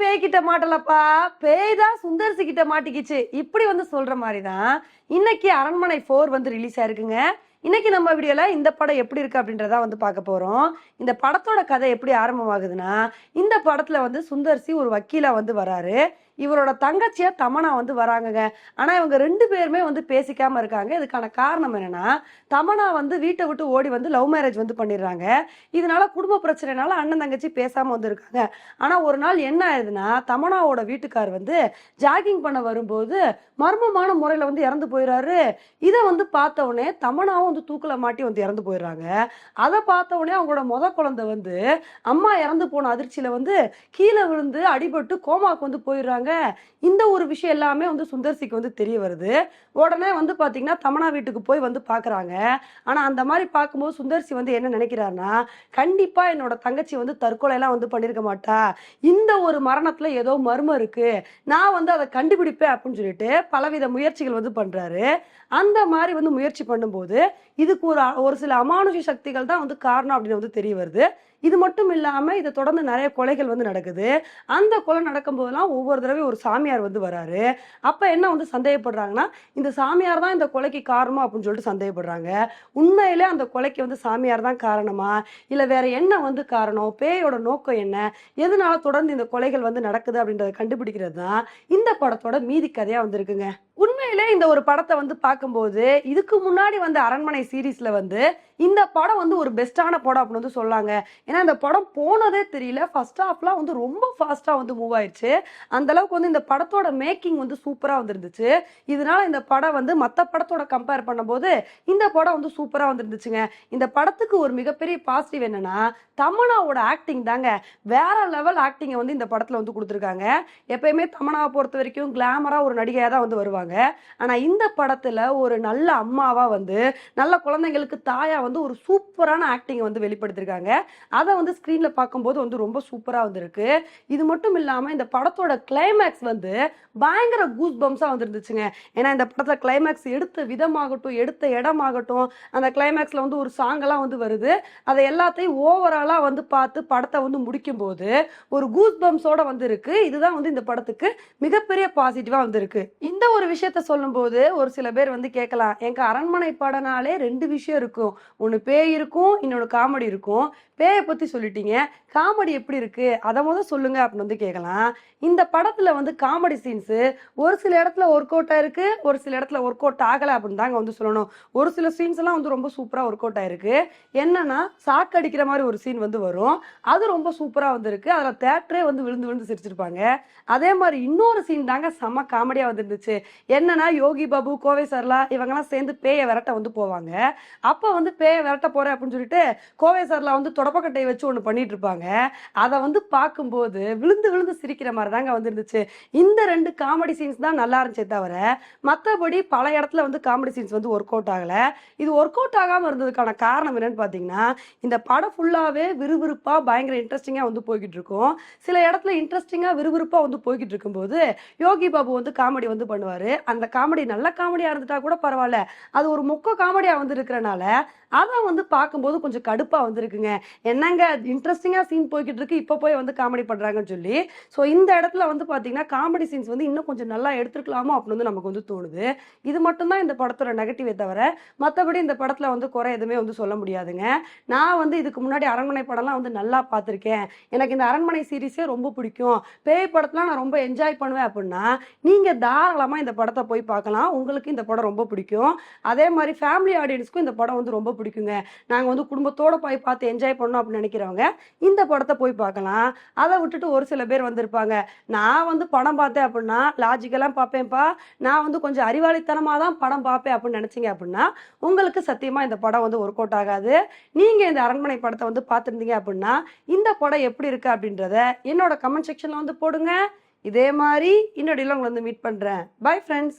பேய் கிட்ட மாட்டலப்பா. பேய் தான் சுந்தர்சி கிட்ட மாட்டிக்கிச்சு. இப்படி வந்து சொல்ற மாதிரி தான் இன்னைக்கு அரண்மனை ஃபோர் வந்து ரிலீஸ் ஆயிருக்குங்க. இன்னைக்கு நம்ம வீடியோல இந்த படம் எப்படி இருக்கு அப்படின்றத வந்து பார்க்க போறோம். இந்த படத்தோட கதை எப்படி ஆரம்பமாகுதுன்னா இந்த படத்துல வந்து சுந்தர்சி ஒரு வக்கீலா வந்து வராரு. இவரோட தங்கச்சியா தமனா வந்து வராங்கங்க. ஆனா இவங்க ரெண்டு பேருமே வந்து பேசிக்காம இருக்காங்க. இதுக்கான காரணம் என்னன்னா தமனா வந்து வீட்டை விட்டு ஓடி வந்து லவ் மேரேஜ் வந்து பண்ணிடுறாங்க. இதனால குடும்ப பிரச்சனைனால அண்ணன் தங்கச்சி பேசாம வந்து இருக்காங்க ஆனா ஒரு நாள் என்ன ஆயிடுதுன்னா தமனாவோட வீட்டுக்கார் வந்து ஜாகிங் பண்ண வரும்போது மர்மமான முறையில வந்து இறந்து போயிடுறாரு இதை வந்து பார்த்த உடனே தமனாவும் வந்து தூக்கில மாட்டி வந்து இறந்து போயிடுறாங்க. அதை பார்த்த உடனே அவங்களோட முத குழந்தை வந்து அம்மா இறந்து போன அதிர்ச்சியில வந்து கீழே விழுந்து அடிபட்டு கோமாக்கு வந்து போயிடுறாங்க. இந்த ஒரு விஷயம் எல்லாமே வந்து சுந்தர்சிக்கு வந்து தெரிய வருது. உடனே வந்து பாத்தீங்கன்னா தமனா வீட்டுக்கு போய் வந்து பாக்குறாங்க. ஆனா அந்த மாதிரி பார்க்கும்போது சுந்தர்சி வந்து என்ன நினைக்கிறாருன்னா கண்டிப்பா என்னோட தங்கச்சி வந்து தற்கொலை எல்லாம் வந்து பண்ணிருக்க மாட்டா. இந்த ஒரு மரணத்துல ஏதோ மர்மம் இருக்கு. நான் வந்து அதை கண்டுபிடிப்பேன் அப்படின்னு சொல்லிட்டு பலவித முயற்சிகள் வந்து பண்றாரு. அந்த மாதிரி வந்து முயற்சி பண்ணும்போது இதுக்கு ஒரு ஒரு சில அமானுஷ சக்திகள் தான் வந்து காரணம் அப்படின்னு வந்து தெரிய வருது. இது மட்டும் இல்லாமல் இதை தொடர்ந்து நிறைய கொலைகள் வந்து நடக்குது. அந்த கொலை நடக்கும்போதெல்லாம் ஒவ்வொரு தடவையும் ஒரு சாமியார் வந்து வராரு. அப்போ என்ன வந்து சந்தேகப்படுறாங்கன்னா இந்த சாமியார் தான் இந்த கொலைக்கு காரணமா அப்படின்னு சொல்லிட்டு சந்தேகப்படுறாங்க. உண்மையிலே அந்த கொலைக்கு வந்து சாமியார் தான் காரணமா? இல்லை வேற என்ன வந்து காரணம்? பேயோட நோக்கம் என்ன? எதனால தொடர்ந்து இந்த கொலைகள் வந்து நடக்குது அப்படின்றத கண்டுபிடிக்கிறது தான் இந்த படத்தோட மீதி கதையாக வந்திருக்குங்க. உண்மையிலே இந்த ஒரு படத்தை வந்து பார்க்கும்போது இதுக்கு முன்னாடி வந்த அரண்மனை சீரீஸ்ல வந்து இந்த படம் வந்து ஒரு பெஸ்ட்டான படம் அப்படின்னு வந்து சொல்லாங்க. ஏன்னா இந்த படம் போனதே தெரியல. ஃபர்ஸ்ட் ஹாஃப்லாம் வந்து ரொம்ப ஃபாஸ்ட்டாக வந்து மூவ் ஆயிடுச்சு அந்த அளவுக்கு வந்து இந்த படத்தோட மேக்கிங் வந்து சூப்பராக வந்துருந்துச்சு. இதனால இந்த படம் வந்து மற்ற படத்தோட கம்பேர் பண்ணும்போது இந்த படம் வந்து சூப்பராக வந்துருந்துச்சுங்க. இந்த படத்துக்கு ஒரு மிகப்பெரிய பாசிட்டிவ் என்னன்னா தமனாவோட ஆக்டிங் தாங்க. வேற லெவல் ஆக்டிங்கை வந்து இந்த படத்தில் வந்து கொடுத்துருக்காங்க. எப்பயுமே தமனாவை பொறுத்த வரைக்கும் கிளாமராக ஒரு நடிகையாக தான் வந்து வருவாங்க. ஆனால் இந்த படத்தில் ஒரு நல்ல அம்மாவாக வந்து நல்ல குழந்தைங்களுக்கு தாயாக வந்து ஒரு சூப்பரான ஆக்டிங்கை வந்து வெளிப்படுத்திருக்காங்க. அதை வந்து ஸ்க்ரீனில் பார்க்கும்போது வந்து ரொம்ப சூப்பராக வந்துருக்கு. இது மட்டும் இல்லாமல் இந்த படத்தோட கிளைமேக்ஸ் வந்து பயங்கர கூஸ் பம்ஸாக வந்துருந்துச்சுங்க. ஏன்னா இந்த படத்தில் கிளைமேக்ஸ் எடுத்த விதமாகட்டும் எடுத்த இடமாகட்டும் அந்த கிளைமேக்ஸில் வந்து ஒரு சாங் எல்லாம் வந்து வருது. அதை எல்லாத்தையும் ஓவராலாக வந்து பார்த்து படத்தை வந்து முடிக்கும் போது ஒரு கூஸ் பம்ஸோட வந்து இருக்கு இதுதான் வந்து இந்த படத்துக்கு மிகப்பெரிய பாசிட்டிவாக வந்திருக்கு. இந்த ஒரு விஷயத்த சொல்லும்போது ஒரு சில பேர் வந்து கேட்கலாம் எங்க அரண்மனை படனாலே ரெண்டு விஷயம் இருக்கும். ஒன்று பேய் இருக்கும் இன்னொன்று காமெடி இருக்கும். பேயை பற்றி சொல்லிட்டீங்க. காமெடி எப்படி இருக்குது அதை முதல் சொல்லுங்கள் அப்படின்னு வந்து கேட்கலாம் இந்த படத்தில் வந்து காமெடி சீன்ஸு ஒரு சில இடத்துல ஒர்க் அவுட் ஆயிருக்கு ஒரு சில இடத்துல ஒர்க் அவுட் ஆகலை அப்படின்னு தாங்க வந்து சொல்லணும். ஒரு சில சீன்ஸ் எல்லாம் வந்து ரொம்ப சூப்பராக ஒர்க் அவுட் ஆயிருக்கு. என்னன்னா சாக்கு அடிக்கிற மாதிரி ஒரு சீன் வந்து வரும். அது ரொம்ப சூப்பராக வந்துருக்கு. அதில் தேட்டரே வந்து விழுந்து விழுந்து சிரிச்சிருப்பாங்க. அதே மாதிரி இன்னொரு சீன் தாங்க செம்ம காமெடியாக வந்துருந்துச்சு. என்னன்னா யோகி பாபு கோவை சர்லா இவங்கெல்லாம் சேர்ந்து பேயை விரட்ட வந்து போவாங்க. அப்போ வந்து பே பேயை விரட்ட போறேன் அப்படின்னு சொல்லிட்டு கோவை சர்லா வந்து தொடப்பக்கட்டையை வச்சு ஒன்று பண்ணிட்டு இருப்பாங்க அதை வந்து பார்க்கும்போது விழுந்து விழுந்து சிரிக்கிற மாதிரி தாங்க வந்துருந்துச்சு. இந்த ரெண்டு காமெடி சீன்ஸ் தான் நல்லா இருந்துச்சே தவிர மற்றபடி பல இடத்துல வந்து காமெடி சீன்ஸ் வந்து ஒர்க் அவுட் ஆகலை. இது ஒர்க் அவுட் ஆகாம இருந்ததுக்கான காரணம் என்னன்னு பார்த்தீங்கன்னா இந்த படம் ஃபுல்லாவே விறுவிறுப்பா பயங்கர இன்ட்ரெஸ்டிங்கா வந்து போய்கிட்டு இருக்கும் சில இடத்துல இன்ட்ரெஸ்டிங்காக விறுவிறுப்பா வந்து போய்கிட்டு இருக்கும்போது யோகி பாபு வந்து காமெடி வந்து பண்ணுவாரு. அந்த காமெடி நல்ல காமெடியா இருந்துட்டா கூட பரவாயில்ல. அது ஒரு மொக்க காமெடியா வந்து இருக்கிறனால அதான் வந்து பார்க்கும்போது கொஞ்சம் கடுப்பாக வந்திருக்குங்க. என்னங்க இன்ட்ரெஸ்டிங்காக சீன் போய்கிட்டு இருக்கு. இப்போ போய் வந்து காமெடி பண்ணுறாங்கன்னு சொல்லி. ஸோ இந்த இடத்துல வந்து பார்த்தீங்கன்னா காமெடி சீன்ஸ் வந்து இன்னும் கொஞ்சம் நல்லா எடுத்துருக்கலாமோ அப்படின்னு வந்து நமக்கு வந்து தோணுது. இது மட்டும்தான் இந்த படத்தோட நெகட்டிவே தவிர மற்றபடி இந்த படத்தில் வந்து குறை எதுவுமே வந்து சொல்ல முடியாதுங்க. நான் வந்து இதுக்கு முன்னாடி அரண்மனை படம்லாம் வந்து நல்லா பார்த்துருக்கேன் எனக்கு இந்த அரண்மனை சீரிஸே ரொம்ப பிடிக்கும். பேய் படத்தெலாம் நான் ரொம்ப என்ஜாய் பண்ணுவேன் அப்படின்னா நீங்கள் தாராளமாக இந்த படத்தை போய் பார்க்கலாம். உங்களுக்கு இந்த படம் ரொம்ப பிடிக்கும். அதே மாதிரி ஃபேமிலி ஆடியன்ஸ்க்கும் இந்த படம் வந்து ரொம்ப பிடிக்கும். பிடிக்குங்க. நாங்கள் வந்து குடும்பத்தோட போய் பார்த்து என்ஜாய் பண்ணோம் அப்படின்னு நினைக்கிறவங்க இந்த படத்தை போய் பார்க்கலாம். அதை விட்டுட்டு ஒரு சில பேர் வந்திருப்பாங்க. நான் வந்து படம் பார்த்தேன் அப்படின்னா லாஜிக்கெல்லாம் பார்ப்பேன்ப்பா. நான் வந்து கொஞ்சம் அறிவாளித்தனமாக தான் படம் பார்ப்பேன் அப்படின்னு நினச்சிங்க அப்படின்னா உங்களுக்கு சத்தியமாக இந்த படம் வந்து ஒர்க் அவுட் ஆகாது. நீங்கள் இந்த அரண்மனை படத்தை வந்து பார்த்துருந்தீங்க அப்படின்னா இந்த படம் எப்படி இருக்கு அப்படின்றத என்னோட கமெண்ட் செக்ஷனில் வந்து போடுங்க. இதே மாதிரி இன்னொடியில் உங்களை வந்து மீட் பண்ணுறேன் பை ஃப்ரெண்ட்ஸ்